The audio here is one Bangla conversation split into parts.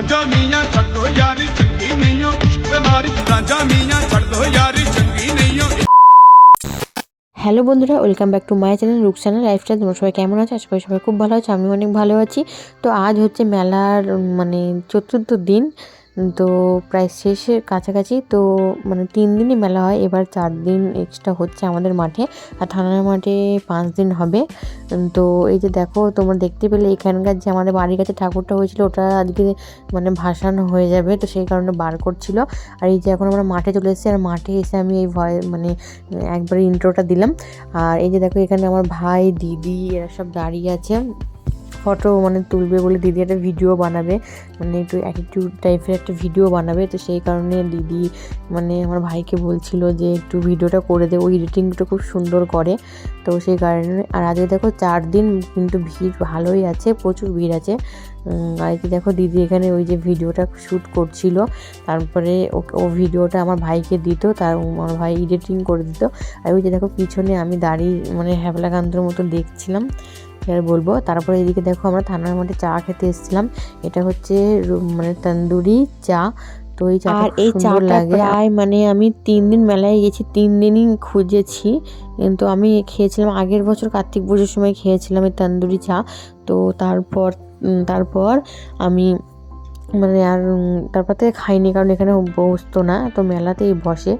ਰਾਂਝਾ ਮੀਆਂ ਛੱਡ ਦੋ ਯਾਰੀ ਚੰਗੀ ਨਹੀਂ ਓ ਬਿਮਾਰੀ ਰਾਂਝਾ ਮੀਆਂ ਛੱਡ ਦੋ ਯਾਰੀ ਚੰਗੀ ਨਹੀਂ ਓ হ্যালো বন্ধুরা welcome back to my channel Rukhsana lifestyle তোমরা সবাই কেমন আছো আশা করি সবাই খুব ভালো আছে আমি অনেক ভালো আছি তো আজ হচ্ছে মেলার উম, মানে চতুর্থ দিন তো প্রায় শেষের কাছাকাছি, তো মানে তিন দিনই মেলা হয়। এবার চার দিন এক্সট্রা হচ্ছে আমাদের মাঠে। আর থানার মাঠে পাঁচ দিন হবে। তো এই যে দেখো, তোমরা দেখতে পেলে এখানকার যে আমাদের বাড়ির কাছে ঠাকুরটা হয়েছিল, ওটা আজকে মানে ভাসানো হয়ে যাবে। তো সেই কারণে বার করছিল। আর এই যে এখন আমরা মাঠে চলে এসেছি, আর মাঠে এসে আমি এই ভয় মানে একবার ইন্ট্রোটা দিলাম। আর এই যে দেখো, এখানে আমার ভাই, দিদি, এরা সব দাঁড়িয়ে আছে। ফটো মানে তুলবে বলে দিদি একটা ভিডিও বানাবে মানে একটু অ্যাটিটিউড টাইপের একটা ভিডিও বানাবে তো সেই কারণে দিদি মানে আমার ভাইকে বলছিল যে একটু ভিডিওটা করে দে ওই এডিটিংটা খুব সুন্দর করে তো সেই কারণে আর আজকে দেখো চার দিন কিন্তু ভিড় ভালোই আছে প্রচুর ভিড় আছে উম, আর কি দেখো দিদি এখানে ওই যে ভিডিওটা শ্যুট করছিল তারপরে ও ভিডিওটা আমার ভাইকে দিত তার আমার ভাই এডিটিং করে দিত আর ওই যে দেখো পিছনে আমি দাঁড়িয়ে মানে হ্যাবলাকান্তর মতো দেখছিলাম আর বলব। তারপরে এদিকে দেখো আমরা থানার মধ্যে চা খেতে এসেছিলাম। এটা হচ্ছে রু- মানে তন্দুরি চা। তো এই চা আর এই চা চাটা লাগে। প্রায় মানে আমি তিন দিন মেলায় গেছি তিন দিনই খুঁজেছি। কিন্তু আমি খেয়েছিলাম আগের বছর কার্তিক পুজোর সময় খেয়েছিলাম এই তন্দুরি চা। তো তারপর তারপর আমি মানে আর তারপর থেকে খাইনি কারণ এখানে বসতো না, তো মেলাতেই বসে।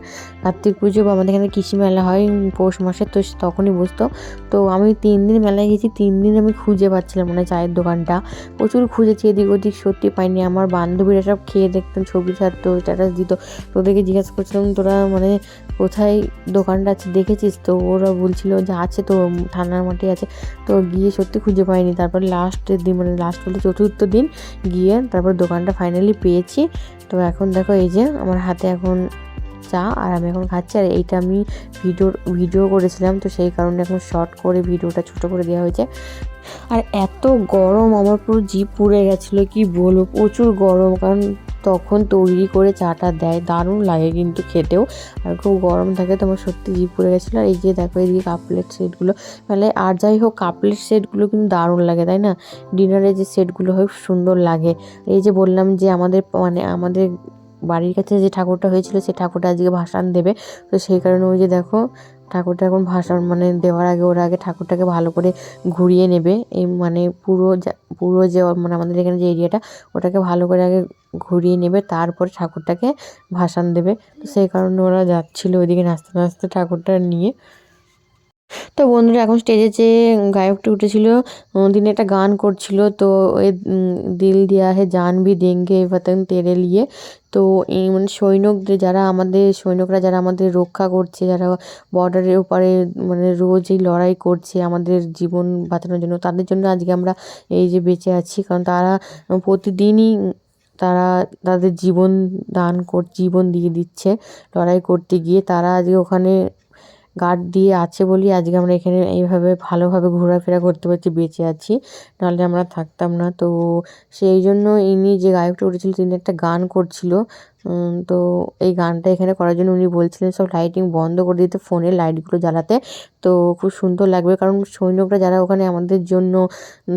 কার্তিক পুজো বা আমাদের এখানে কৃষি মেলা হয় পৌষ মাসে, তো তখনই বসতো। তো আমি তিন দিন মেলায় গেছি, তিন দিন আমি খুঁজে পাচ্ছিলাম মানে চায়ের দোকানটা। প্রচুর খুঁজেছি, এদিক ওদিক সত্যি পাইনি। আমার বান্ধবীরা সব খেয়ে দেখতাম ছবি ছাড়তো স্ট্যাটাস দিত। তোদেরকে জিজ্ঞাসা করছিলাম, তোরা মানে কোথায় দোকানটা আছে দেখেছিস তো? ওরা বলছিল যে আছে তো থানার মাঠে আছে। তো গিয়ে সত্যি খুঁজে পাইনি। তারপর লাস্টের দিন মানে লাস্ট বলতে চতুর্থ দিন গিয়ে তারপর দোকানটা ফাইনালি পেয়েছি। তো এখন দেখো এই যে আমার হাতে এখন চা আর আমি এখন খাচ্ছি। আর এইটা আমি ভিডিও ভিডিও করেছিলাম। তো সেই কারণে এখন শর্ট করে ভিডিওটা ছোট করে দেওয়া হয়েছে। আর এত গরম, আমার পুরো জিপ পুড়ে গেছিল, কি বলব? প্রচুর গরম। কারণ তখন তৈরি করে চাটা দেয়। দারুণ লাগে কিন্তু খেতেও। আর খুব গরম থাকে তো আমার সত্যি জিপ পুড়ে গেছিল। আর এই যে দেখো এদিকে কাপলেট সেটগুলো মানে আর যাই হোক, কাপলেট সেটগুলো কিন্তু দারুণ লাগে, তাই না? ডিনারের যে সেটগুলো হয় সুন্দর লাগে। এই যে বললাম যে আমাদের মানে আমাদের বাড়ির কাছে যে ঠাকুরটা হয়েছিল সেই ঠাকুরটা আজকে ভাসান দেবে। তো সেই কারণে ওই যে দেখো ঠাকুরটা এখন ভাসান মানে দেওয়ার আগে, ওরা আগে ঠাকুরটাকে ভালো করে ঘুরিয়ে নেবে। এই মানে পুরো যা- পুরো যে মানে আমাদের এখানে যে এরিয়াটা, ওটাকে ভালো করে আগে ঘুরিয়ে নেবে, তারপর ঠাকুরটাকে ভাসান দেবে। তো সেই কারণে ওরা যাচ্ছিল ওইদিকে নাচতে নাচতে ঠাকুরটা নিয়ে। তো বন্ধুরা, এখন স্টেজে যে গায়কটি উঠেছিল তিনি একটা গান করছিল, তো দিল দিয়া হে জান ভি দেঙ্গে বতন তেরে লিয়ে। তো এই মানে সৈনিকদের যারা আমাদের সৈনিকরা যারা আমাদের রক্ষা করছে, যারা বর্ডারের ওপারে মানে রোজই লড়াই করছে আমাদের জীবন বাঁচানোর জন্য, তাদের জন্য আজকে আমরা এই যে বেঁচে আছি। কারণ তারা প্রতিদিনই তারা তাদের জীবন দান কর, জীবন দিয়ে দিচ্ছে লড়াই করতে গিয়ে। তারা আজকে ওখানে গার্ড দিয়ে আছে বলেই আজকে আমরা এখানে এইভাবে ভালোভাবে ঘোরাফেরা করতে পারছি, বেঁচে আছি। নাহলে আমরা থাকতাম না। তো সেই জন্য ইনি যে গায়কটা উঠেছিল, তিনি একটা গান করছিল। তো এই গানটা এখানে করার জন্য উনি বলছিলেন, সব লাইটিং বন্ধ করে দিতে ফোনের লাইটগুলো জ্বালাতে। তো খুব সুন্দর লাগবে, কারণ সৈনিকরা যারা ওখানে আমাদের জন্য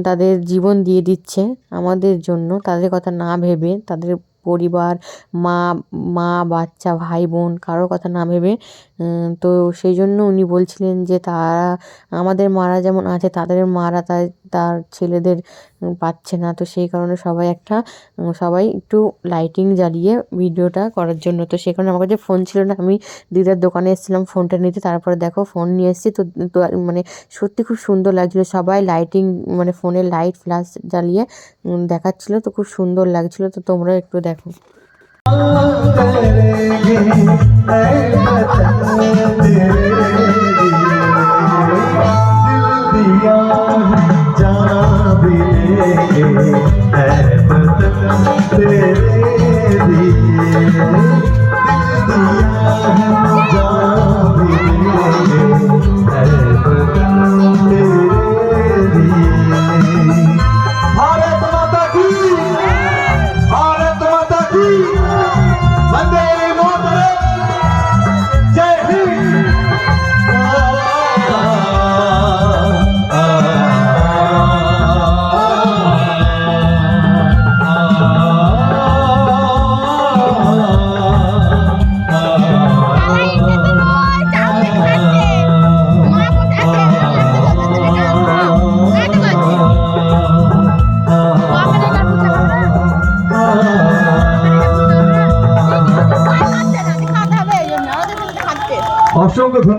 তাদের জীবন দিয়ে দিচ্ছে, আমাদের জন্য। তাদের কথা না ভেবে, তাদের পরিবার, মা মা, বাচ্চা, ভাই, বোন কারোর কথা না ভেবে তো সেই জন্য উনি বলছিলেন যে তারা আমাদের মারা যেমন আছে, তাদের মারা তার তার ছেলেদের পাচ্ছে না। তো সেই কারণে সবাই একটা সবাই একটু লাইটিং জ্বালিয়ে ভিডিওটা করার জন্য। তো সেই কারণে আমার কাছে ফোন ছিল না। আমি দিদার দোকানে এসেছিলাম ফোনটা নিতে, তারপরে দেখো ফোন নিয়ে এসেছি। তো তো মানে সত্যি খুব সুন্দর লাগছিল। সবাই লাইটিং মানে ফোনের লাইট ফ্ল্যাশ জ্বালিয়ে দেখাচ্ছিলো। তো খুব সুন্দর লাগছিল। তো তোমরা একটু দেখো। करेंगे तेरे जाना भी लेंगे तेरे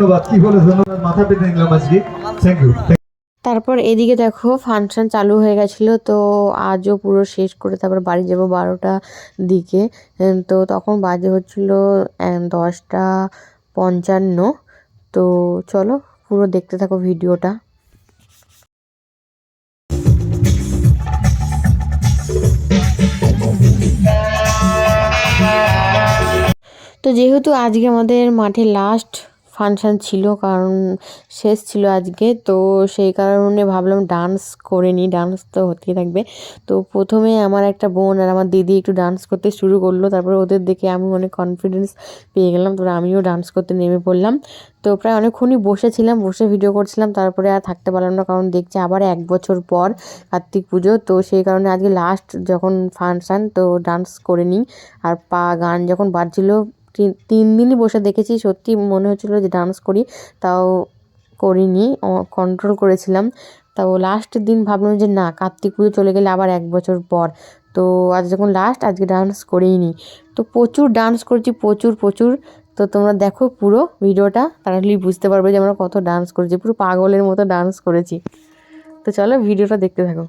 ধন্যবাদ। কি বলে ধন্যবাদ? মাথা পেতে নিলাম আজকে। থ্যাংক ইউ তারপর এদিকে দেখো, ফাংশন চালু হয়ে গেছিল, তো আজও পুরো শেষ করে তারপর বাড়ি যাব বারোটা দিকে। তো তখন বাজে হচ্ছিল দশটা পঞ্চান্ন। তো চলো, পুরো দেখতে থাকো ভিডিওটা। তো যেহেতু আজকে আমাদের মাঠে লাস্ট ফাংশন ছিল, কারণ শেষ ছিল আজকে। তো সেই কারণে ভাবলাম ডান্স করে নিই ডান্স তো হতেই থাকবে। তো প্রথমে আমার একটা বোন আর আমার দিদি একটু ডান্স করতে শুরু করল, তারপরে ওদের দেখে আমি অনেক কনফিডেন্স পেয়ে গেলাম। তারপরে আমিও ডান্স করতে নেমে পড়লাম। তো প্রায় অনেকক্ষণই বসেছিলাম, বসে ভিডিও করছিলাম, তারপরে আর থাকতে পারলাম না, কারণ দেখছি আবার এক বছর পর কার্তিক পুজো। তো সেই কারণে আজকে লাস্ট যখন ফাংশান, তো ডান্স করে নিই। আর পা, গান যখন বাজছিল তিন- দিনই বসে দেখেছি। সত্যি মনে হচ্ছিল যে ডান্স করি, তাও করিনি কন্ট্রোল করেছিলাম। তাও লাস্টের দিন ভাবলাম যে না, কার্তিক পুজো চলে গেলে আবার এক বছর পর। তো আজ যখন লাস্ট আজকে ডান্স করেই নি তো প্রচুর ডান্স করেছি, প্রচুর প্রচুর। তো তোমরা দেখো পুরো ভিডিওটা তাহলে বুঝতে পারবে যে আমরা কত ডান্স করেছি, পুরো পাগলের মতো ডান্স করেছি। তো চলো ভিডিওটা দেখতে থাকো।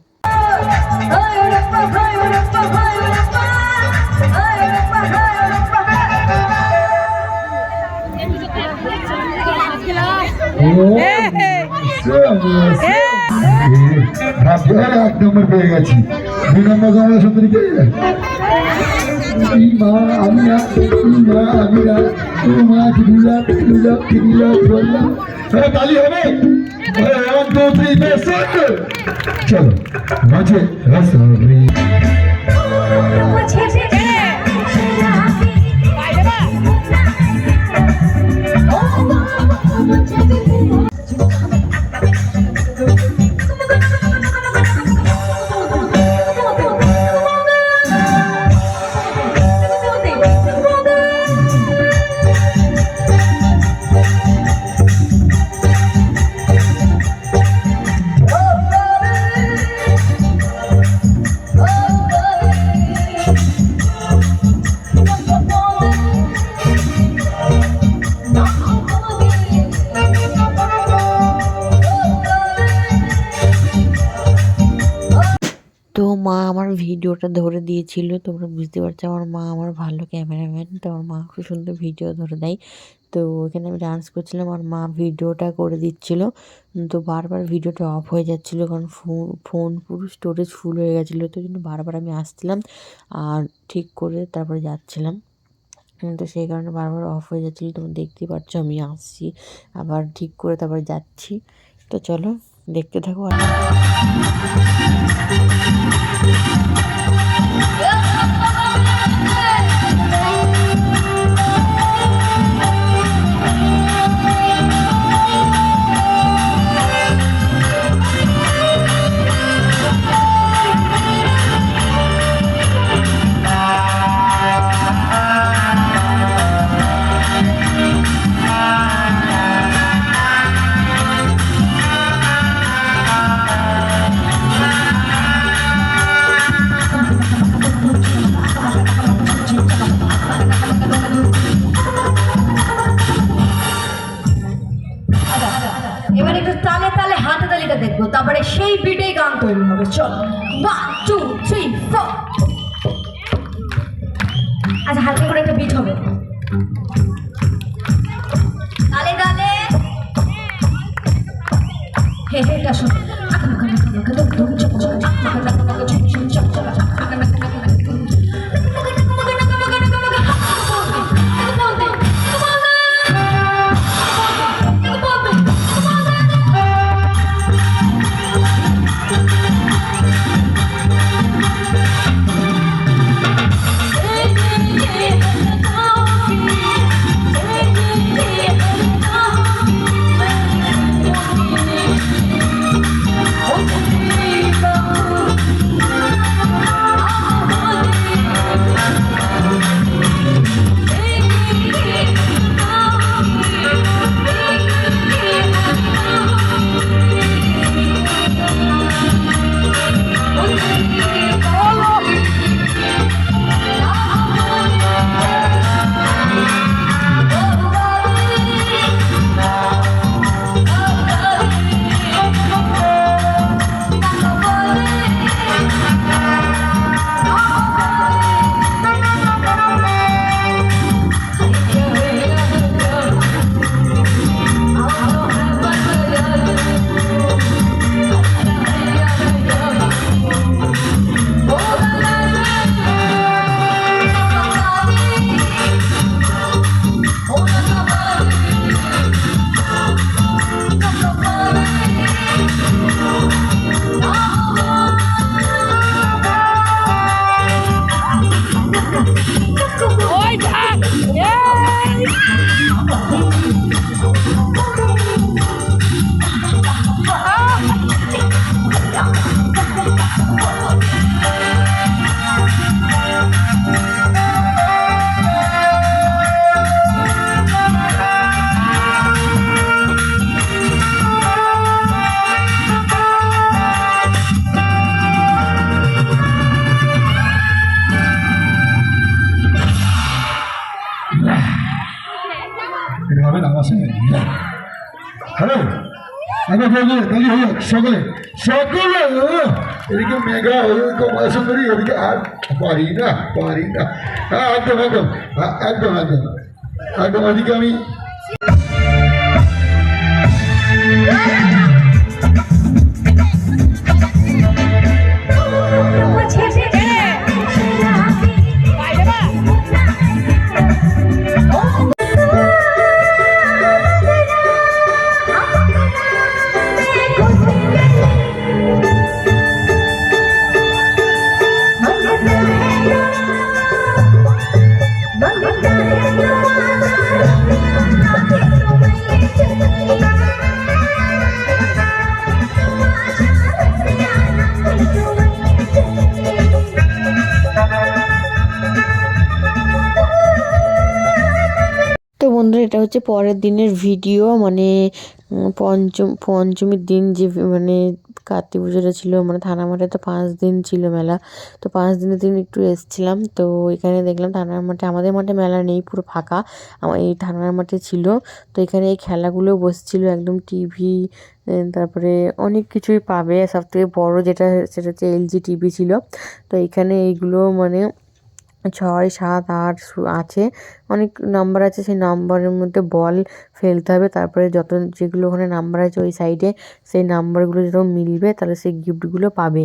এক নম্বর পেয়ে গেছি দুই নম্বর সুন্দরীকে এই মা আমি মা আমি মা খিদিলা খিদিলা খিদিলা বললাম হবে টু থ্রি চলো মাঝে রসরি তো ভিডিওটা ধরে দিয়েছিল। তোমরা বুঝতে পারছ আমার মা আমার ভালো ক্যামেরাম্যান, তো আমার মা খুব সুন্দর ভিডিও ধরে দেয়। তো এখানে আমি ডান্স করছিলাম, আর মা ভিডিওটা করে দিচ্ছিল। তো বারবার ভিডিওটা অফ হয়ে যাচ্ছিল, কারণ ফোন ফোন পুরো স্টোরেজ ফুল হয়ে গেছিল, তো জন্য বারবার আমি আসছিলাম আর ঠিক করে তারপরে যাচ্ছিলাম। তো সেই কারণে বারবার অফ হয়ে যাচ্ছিল, তোমরা দেখতেই পাচ্ছ আমি আসছি, আবার ঠিক করে তারপরে যাচ্ছি। তো চলো। দেখতে থাকো এবার একটু তালে তালে হাতে তালিটা দেখব। তারপরে সেই বিটেই গান তৈরি হবে। চল। ওয়ান টু থ্রি ফোর আচ্ছা হালকা করে একটা বিট হবে। তালে তালে। হে, এটা শোন। হ্যালো আমরা বলব তাহলে হলো সকলে সকলে ও, এদিকে মেঘা ওদিকে মাসুন্দরী এদিকে আর পারি না পারি না হ্যাঁ একদম একদম হ্যাঁ, একদম একদম একদম ওদিকে আমি হচ্ছে পরের দিনের ভিডিও মানে পঞ্চম, পঞ্চমীর দিন যে মানে কার্তিক পুজোটা ছিল মানে থানা মাঠে তো পাঁচ দিন ছিল মেলা। তো পাঁচ দিনের দিন একটু এসছিলাম, তো এখানে দেখলাম থানার মাঠে, আমাদের মাঠে মেলা নেই, পুরো ফাঁকা। আমার এই থানার মাঠে ছিল, তো এখানে এই খেলাগুলো বসছিল, একদম টিভি তারপরে অনেক কিছুই পাবে। সব থেকে বড়ো যেটা, সেটা হচ্ছে এলজি টিভি ছিল। তো এখানে এইগুলো মানে ছয়, সাত, আট আছে। অনেক নাম্বার আছে, সেই নাম্বারের মধ্যে বল ফেলতে হবে। তারপরে যত যেগুলো ওখানে নাম্বার আছে ওই সাইডে সেই নাম্বারগুলো যত মিলবে তাহলে সেই গিফটগুলো পাবে।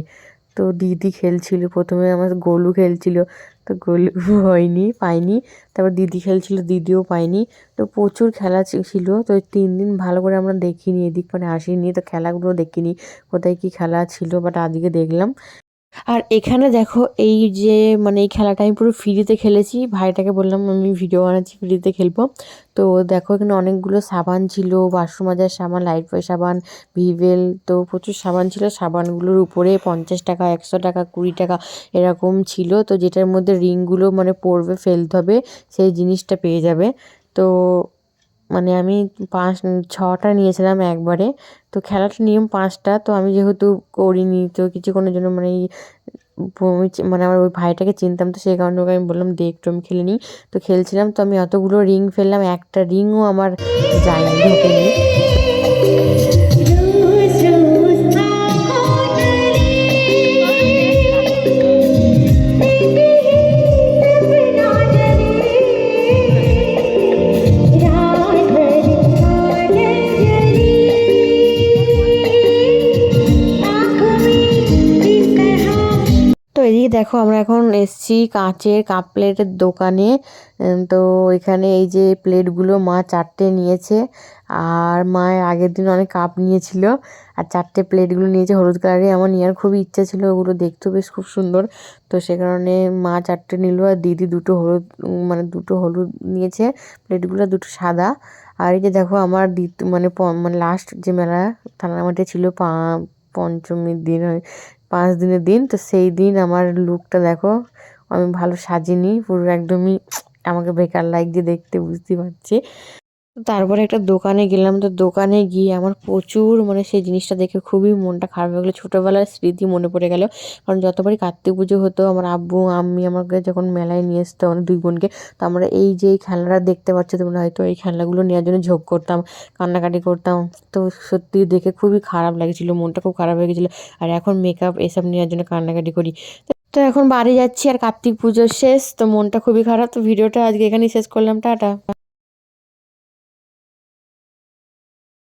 তো দিদি খেলছিল প্রথমে, আমার গোলু খেলছিল। তো গোলু হয়নি, পাইনি। তারপর দিদি খেলছিল, দিদিও পাইনি। তো প্রচুর খেলা ছিল। তো তিন দিন ভালো করে আমরা দেখিনি, এদিক মানে আসিনি। তো খেলাগুলো দেখিনি, কোথায় কি খেলা ছিল বাট আজকে দেখলাম। আর এখানে দেখো এই যে মানে এই খেলাটা আমি পুরো ফ্রিতে খেলেছি। ভাইটাকে বললাম, আমি ভিডিও বানাচ্ছি ফ্রিতে খেলব। তো দেখো এখানে অনেকগুলো সাবান ছিল, বাসন মাজার সাবান লাইট বয় সাবান ভিভেল তো প্রচুর সাবান ছিল। সাবানগুলোর উপরে পঞ্চাশ টাকা, একশো টাকা, কুড়ি টাকা এরকম ছিল। তো যেটার মধ্যে রিংগুলো মানে পড়বে, ফেলতে হবে, সেই জিনিসটা পেয়ে যাবে। তো মানে আমি পাঁচ, ছটা নিয়েছিলাম একবারে। তো খেলার নিয়ম পাঁচটা, তো আমি যেহেতু করিনি, তো কিছুক্ষণের জন্য মানে মানে আমার ওই ভাইটাকে চিনতাম, তো সেই কারণে আমি বললাম, দে একটু, আমি খেলে নিই। তো খেলছিলাম, তো আমি অতগুলো রিং ফেললাম, একটা রিংও আমার যায়নি ঢোকেনি। দেখো আমরা এখন এসছি কাঁচের কাপ প্লেটের দোকানে। তো এখানে এই যে প্লেটগুলো মা চারটে নিয়েছে আর মা আগের দিন অনেক কাপ নিয়েছিল আর চারটে প্লেটগুলো নিয়েছে হলুদ কালারে। আমার নেওয়ার খুবই ইচ্ছা ছিল ওগুলো দেখতেও বেশ খুব সুন্দর। তো সে কারণে মা চারটে নিল আর দিদি দুটো হলুদ মানে দুটো হলুদ নিয়েছে। প্লেটগুলো দুটো সাদা। আর এই যে দেখো আমার দ্বিতীয় মানে মানে লাস্ট যে মেলা, থানার মাঠে ছিল পা, পঞ্চমীর দিন পাঁচ দিনের দিন, তো সেই দিন আমার লুকটা দেখো, আমি ভালো সাজিনি, পুরো একদমই আমাকে বেকার লাগছে দেখতে বুঝতে পারছি। তারপরে একটা দোকানে গেলাম। তো দোকানে গিয়ে আমার প্রচুর মানে সেই জিনিসটা দেখে খুবই মনটা খারাপ হয়ে গেলো। ছোটোবেলার স্মৃতি মনে পড়ে গেল। কারণ যতবারই কার্তিক পুজো হতো, আমার আব্বু, আম্মি আমাকে যখন মেলায় নিয়ে আসতো আমার দুই বোনকে, তো আমরা এই যে এই খেলনাটা দেখতে পাচ্ছি, তোমরা হয়তো এই খেলনাগুলো নেওয়ার জন্য ঝোঁক করতাম, কান্নাকাটি করতাম। তো সত্যি দেখে খুবই খারাপ লাগছিল, মনটা খুব খারাপ হয়ে গেছিল। আর এখন মেকআপ এসব নেওয়ার জন্য কান্নাকাটি করি। তো এখন বাড়ি যাচ্ছি আর কার্তিক পুজো শেষ, তো মনটা খুবই খারাপ। তো ভিডিওটা আজকে এখানেই শেষ করলাম। টাটা।